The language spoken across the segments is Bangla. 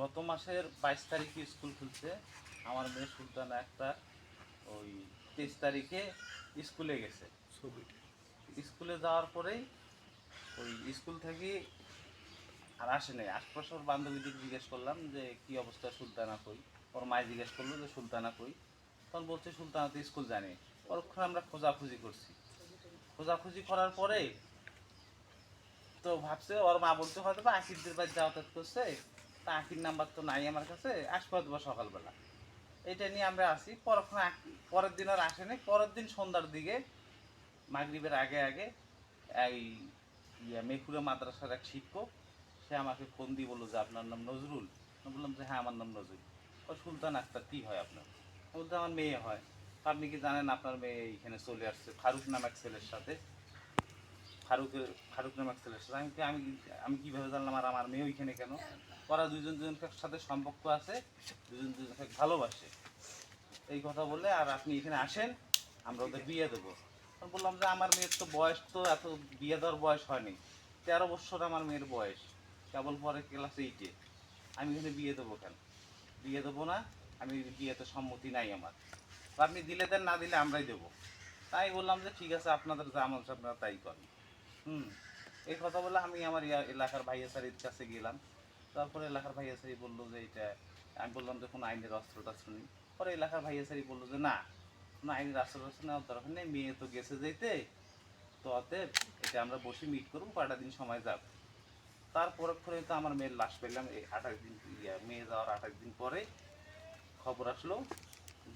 গত মাসের বাইশ তারিখে স্কুল খুলছে। আমার মেয়ে সুলতানা একটা ওই তেইশ তারিখে স্কুলে গেছে। স্কুলে যাওয়ার পরেই ওই স্কুল থেকে আর আসে নাই। আশপাশে ওর বান্ধবীদের জিজ্ঞেস করলাম যে, কি অবস্থা সুলতানা কই? ওর মায় জিজ্ঞেস করল যে, সুলতানা কই? তখন বলছে, সুলতানা তো স্কুল জানে। ওরক্ষণ আমরা খোঁজাখুঁজি করছি। খোঁজাখুঁজি করার পরে তো ভাবছে, ওর মা বলতে হয়তো বা আকিরদের বাড়ি যাতায়াত করছে। তা আকির নাম্বার তো নাই আমার কাছে, আসবে হয়তো সকালবেলা। এটা নিয়ে আমরা আসি পরক্ষণ পরের দিন আর আসেনি পরের দিন সন্ধ্যার দিকে, মাগরিবের আগে আগে, এই ইয়া মেঘপুরে মাদ্রাসার এক শিক্ষক, সে আমাকে ফোন দিয়ে বলল যে, আপনার নাম নজরুল? আমি বললাম যে হ্যাঁ আমার নাম নজরুল। ও, সুলতান আক্তার, কী হয় আপনার? বলতে আমার মেয়ে হয়। আপনি কি জানেন, আপনার মেয়ে এইখানে চলে আসছে, ফারুক নাম এক ছেলের সাথে। ফারুকের, ফারুক নাম এক ছেলের সাথে আমি আমি আমি কীভাবে জানলাম আর আমার মেয়ে ওইখানে কেন? ওরা দুজন দুজনকার সাথে সম্পর্ক আছে দুজন দুজনকে ভালোবাসে। এই কথা বলে আর আপনি এখানে আসেন, আমরা ওদের বিয়ে দেবো। বললাম যে আমার মেয়ের তো বয়স তো এত, বিয়ে দেওয়ার বয়স হয়নি। তেরো বছর আমার মেয়ের বয়স, কেবল পরে ক্লাস এইটে আমি এখানে বিয়ে দেবো কেন? বিয়ে দেবো না, আমি বিয়েতে সম্মতি নাই আমার। আপনি দিলে দেন, না দিলে আমরাই দেবো। তাই বললাম যে ঠিক আছে, আপনাদের যা চায় আপনারা তাই করেন। হুম। এই কথা বলে আমি আমার এলাকার ভাইয়া স্যারের কাছে গেলাম। তারপরে এলাকার ভাইয়া স্যারি বলল যে এটা আমি বললাম যে কোনো আইনের অস্ত্র নেই পরে এলাকার ভাইয়া স্যারি বলল যে না, কোনো আইনের অস্ত্র টস্ত্র নেওয়ার দরকার নেই, মেয়ে তো গেছে যেতে। তো অতএব এটা আমরা বসে মিট করব, কয়টা দিন সময় যাক। তারপরে করে তো আমার মেয়ের লাশ পেলাম। এই আঠাশ দিন মেয়ে যাওয়ার আঠাশ দিন পরে খবর আসলো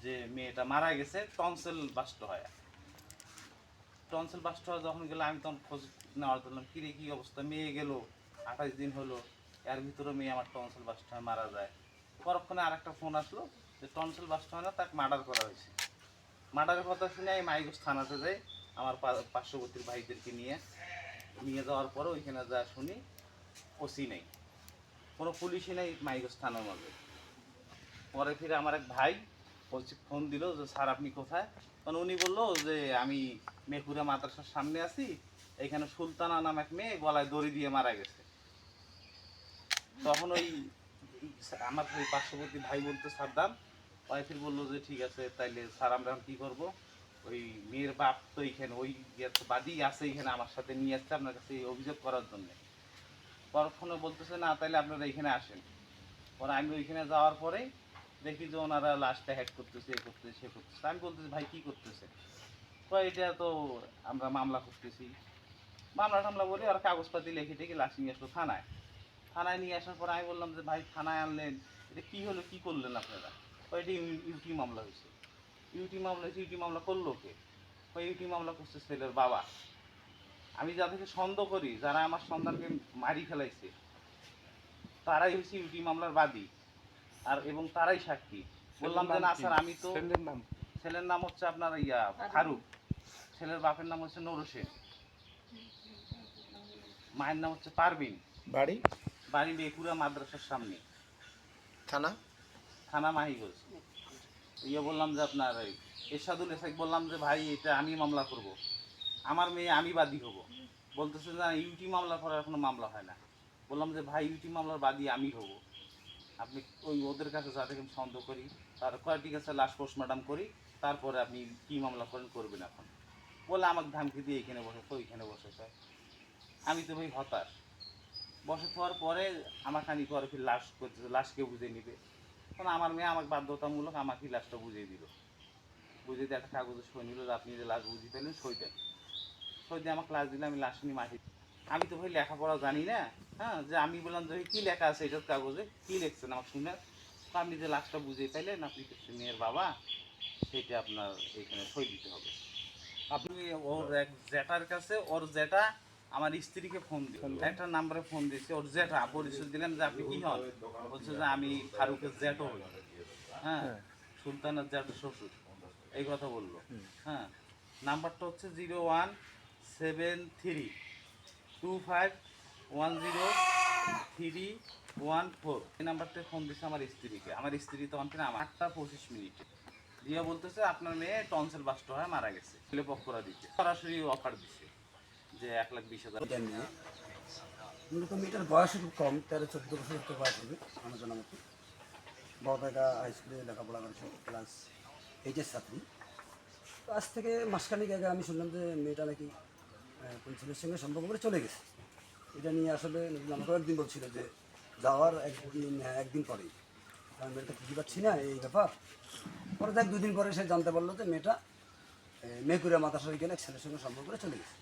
যে মেয়েটা মারা গেছে, টনসেল বাস্ট হয়। টনসেল বাস্ট হওয়া যখন গেলে, আমি তখন খোঁজ নেওয়ার ধরলাম কিরে কী অবস্থা? মেয়ে গেল, আঠাশ দিন হলো, এর ভিতরে মেয়ে আমার টনসেল বাস্ট হয়ে মারা যায়। পরক্ষণে আর একটা ফোন আসলো যে, টনসেল বাস্ট হয় না, তাকে মার্ডার করা হয়েছে। মার্ডারের কথা শুনে আমি মাইগোস থানাতে যাই, আমার পার্শ্ববর্তীর ভাইদেরকে নিয়ে। নিয়ে যাওয়ার পরে ওইখানে যা শুনি, ওসি নেই। কোনো পুলিশই নেই মাইগোস থানার মধ্যে। পরে ফিরে আমার এক ভাই ফোন দিল যে, স্যার, আপনি কোথায়? তখন উনি বলল যে, আমি মেঘপুরা মাদ্রাসার সামনে আছি, এখানে সুলতানা নাম এক মেয়ে গলায় দড়ি দিয়ে মারা গেছে। তখন ওই আমার ওই পার্শ্ববর্তী ভাই বলতে সাদ্দাম ওয়াইফের বলল যে, ঠিক আছে, তাইলে স্যার, আমরা এখন কী করব? ওই মেয়ের বাপ তো এইখানে ওই বাদী আছে এইখানে আমার সাথে, নিয়ে আসছে আপনার কাছে অভিযোগ করার জন্য। পরক্ষণে বলতেছে, না, তাইলে আপনারা এখানে আসেন। পরে আমি ওইখানে যাওয়ার পরে দেখি যে, ওনারা লাশটা হ্যাক করতেছে, এ করতেছে, সে করতেছে। আমি বলতেছি, ভাই, কি করতেছে তো এটা তো আমরা মামলা করতেছি মামলা টামলা বলি আর কাগজপাতি লিখে টেকে লাশ নিয়ে আসলো থানায়। থানায় নিয়ে আসার পর আমি বললাম যে ভাই থানায় আনলেন। এটা কি হলো? কি করলেন আপনারা? তো এটা ইউটি মামলা হয়েছে। ইউটি মামলা হয়েছে? ইউটি মামলা করল কে? ওই ইউটি মামলা করছে ছেলের বাবা। আমি যাদেরকে সন্দেহ করি যারা আমার সন্তানকে মারি ফেলাইছে তারাই হচ্ছে ইউটি মামলার বাদী। আর এবং তারাই সাক্ষী। বললাম যে না স্যার আমি তো ছেলের নাম? ছেলের নাম হচ্ছে আপনার ইয়া ফারুক। ছেলের বাপের নাম হচ্ছে নুর হোসেন মায়ের নাম হচ্ছে পারবিন বাড়ি? বাড়ি বেকুড়া মাদ্রাসার সামনে। থানা? থানা মাহিগঞ্জ। ইয়ে বললাম যে আপনার এরশাদুল এসাক বললাম যে ভাই এটা আমি মামলা করব। আমার মেয়ে আমি বাদী হব। বলতেছে না ইউটি মামলা করার কোনো মামলা হয় না। বললাম যে ভাই ইউটি মামলার বাদী আমি হব। আপনি ওই ওদের কাছে যাদেরকে আমি সন্দেহ করি। তার কয়েকটি কাছে লাস্ট পোস্টমর্টম করি। তারপরে আপনি কী মামলা করেন করবেন এখন? বলে আমাকে ধামকি দিয়ে এখানে বসে তো ওইখানে বসে আমি তো ভাই হতাশ। বসে থাকার পরে আমার খানি পরে ফির লাশ করতেছে লাশকে বুঝে নিবে। তখন আমার মেয়ে আমাকে বাধ্যতামূলক আমাকে লাশটা বুঝিয়ে দিল। বুঝিয়ে দিয়ে একটা কাগজে সই নিল আপনি যে লাশ বুঝিয়ে ফেলেন সই দেন। সই দিয়ে আমাকে লাশ দিলে, আমি লাশ নিয়ে মাটি আমি তো ভাই লেখাপড়া জানি না হ্যাঁ যে আমি বললাম যে কী লেখা আছে এটার কাগজে, কী লিখছেন আমার শুনে। আপনি যে লাশটা বুঝিয়ে পেলেন আপনি মেয়ের বাবা, সেটা আপনার এখানে সই দিতে হবে। আপনি ওর এক জ্যাঠার কাছে ওর জ্যাঠা আমার স্ত্রীকে ফোন দিল। একটা নাম্বারে ফোন দিয়েছে ওর জ্যাঠা পরিচয় দিলেন যে আপনি কি হন? বলছে যে আমি ফারুকের জ্যাঠো হই। হ্যাঁ সুলতানের জ্যাঠো শ্বশুর। এই কথা বলল। হ্যাঁ নাম্বারটা হচ্ছে zero one seven three two five one zero three one four এই নাম্বারটা ফোন দিচ্ছে আমার স্ত্রীকে। আমার স্ত্রী তখন কিনা আমার আটটা পঁচিশ মিনিটে। দিয়া বলতেছে আপনার মেয়ে টনসেল বাস্ট হয়ে মারা গেছে। ছেলে পক্ষরা দিচ্ছে সরাসরি অফার দিচ্ছে যে এক লাখ বিশ হাজার। মূলত মেয়েটার বয়স খুব কম তেরো চোদ্দ বছর তো বয়স হবে আমার জানা মতো। বড়দাকা হাই স্কুলে লেখাপড়া করেছে ক্লাস এইচএস ছাত্রী। তো আজ থেকে মাসখানেক আগে আমি শুনলাম যে মেয়েটা নাকি ছেলের সঙ্গে সম্পর্ক করে চলে গেছে। এটা নিয়ে আসলে আমাকেও একদিন বলছিল যে যাওয়ার একদিন হ্যাঁ, একদিন পরেই। আমি মেয়েটা খুঁজে পাচ্ছি না এই ব্যাপার। পরে দেখ দুদিন পরে সে জানতে পারল যে মেয়েটা মেকুরিয়া মাতাসরি গেলে এক ছেলের সঙ্গে সম্পর্ক করে চলে গেছে।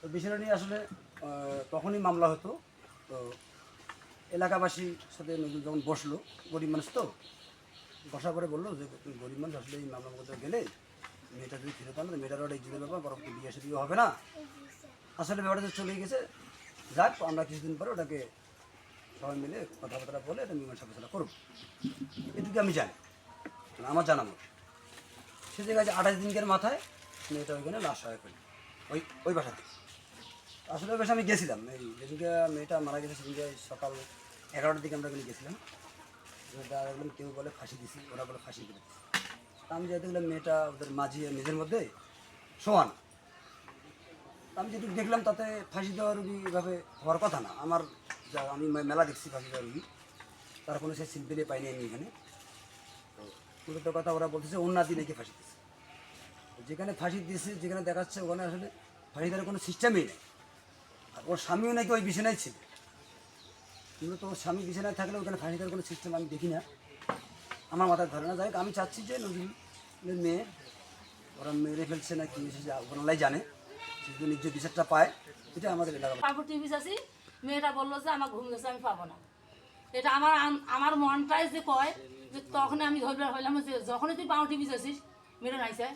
তো বিষয়টা নিয়ে আসলে তখনই মামলা হতো। তো এলাকাবাসীর সাথে নজরুল যখন বসল, গরিব মানুষ তো, বসা করে বলল যে গরিব মানুষ, আসলে এই মামলার মধ্যে গেলে মেয়েটা যদি ফিরে আনো, মেয়েটার ওটা ইজ্জতের ব্যাপার পরবর্তী বিয়ে সাথে হবে না। আসলে ব্যাপারটা চলে গেছে। যাক, আমরা কিছুদিন পরে ওটাকে সবাই মিলে কথাবার্তা বলে এটা মীমাংসা ফেসলা করব। এটুকু আমি জানি। মানে আমার জানা মতো। সে জায়গায় আঠাশ দিনকের মাথায় মেয়েটা ওইখানে লাশ হয়ে ফেলি ওই ওই বাসাতে। আসলে ওই বাসা আমি গেছিলাম, এই যেদিনকে মেয়েটা মারা গেছে, সেদিনকে সকাল এগারোটার দিকে আমরা ওখানে গেছিলাম। মেয়েটা কেউ বলে ফাঁসি দিছি ওরা বলে ফাঁসি তা আমি যাই দেখলাম মেয়েটা ওদের মাঝি নিজের মধ্যে সমান আমি যেটুকু দেখলাম তাতে ফাঁসি দেওয়া রুগী এভাবে হওয়ার কথা না। আমার যা, আমি মেলা দেখছি ফাঁসি দেওয়া রুগী। তার কোনো সে সিম্পলি পাইনি আমি এখানে। মূলত কথা ওরা বলতেছে, অন্যাদি নাকি ফাঁসি দিচ্ছে যেখানে ফাঁসি দিয়েছে যেখানে দেখাচ্ছে, ওখানে আসলে ফাঁসি দেওয়ার কোনো সিস্টেমই নেই। আর ওর স্বামীও নাকি ওই বিছানায় ছিল। মূলত ওর স্বামী বিছানায় থাকলে ওখানে ফাঁসি দেওয়ার কোনো সিস্টেম আমি দেখি না। আমার মাথায় ধরে না যাই আমি চাচ্ছি যে নজরুলের মেয়ে, ওরা মেরে ফেলছে না কি ওনারাই জানে, সে যদি নিজ বিচারটা পায় এটা আমাদের এলাকা টিভি চাষি মেয়েটা বলল যে আমার ঘুম গেছে, আমি পাবো না। এটা আমার আমার মনটাই যে কয় যে তখন আমি ধরবে হইলাম যে যখনই তুই টিভি চাষিস মেয়েটা নাইছে।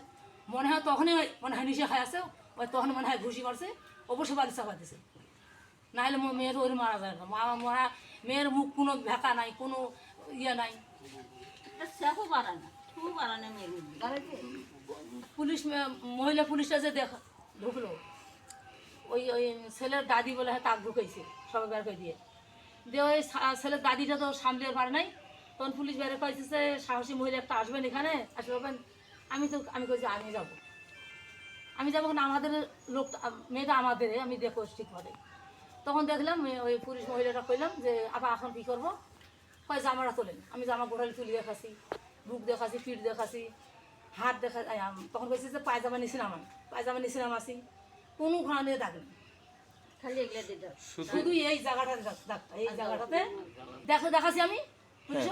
মনে হয় তখনই মনে হয় নিশে খাই আছে ওই তখন মনে হয় ঘুষি করছে অবশ্যই বাড়ি চাপাইতেছে নাহলে মো- মেয়ের ওই মারা যায় না। মা মরা মেয়ের মুখ কোনো ভেকা নাই কোনো ইয়ে নাই। সেও পারে না খুব পারে না পুলিশ মহিলা পুলিশটা যে দেখ ঢুকলো ওই ওই ছেলের দাদি বলে হ্যাঁ তাক ঢুকেছে সবাই বের করে দিয়ে। দিয়ে ওই ছেলের দাদিটা তো সামলে পারে নাই। তখন পুলিশ বের করেছে সাহসী মহিলা একটা আসবেন এখানে আসবেন আমি তো, আমি কইছি আমি যাব। আমি যাব আমাদের লোক মেয়েটা আমাদের, আমি দেখো ঠিকভাবে। তখন দেখলাম ওই পুলিশ মহিলাটা কইলাম যে আবার এখন কী করব? কয়, জামাটা তোলেন। আমি জামা গোড়ালি তুলি দেখাছি, বুক দেখাছি, পিঠ দেখাছি, হাত দেখা তখন কইছে যে, পায়জামা নিছিলাম আমি, পায়জামা নিছিলাম আসি কোনো ঘোড়া দাগ নেই খালি এগুলো শুধু এই জায়গাটাতে দাগ- দাগটা এই জায়গাটাতে। দেখো দেখাছি আমি। পুলিশ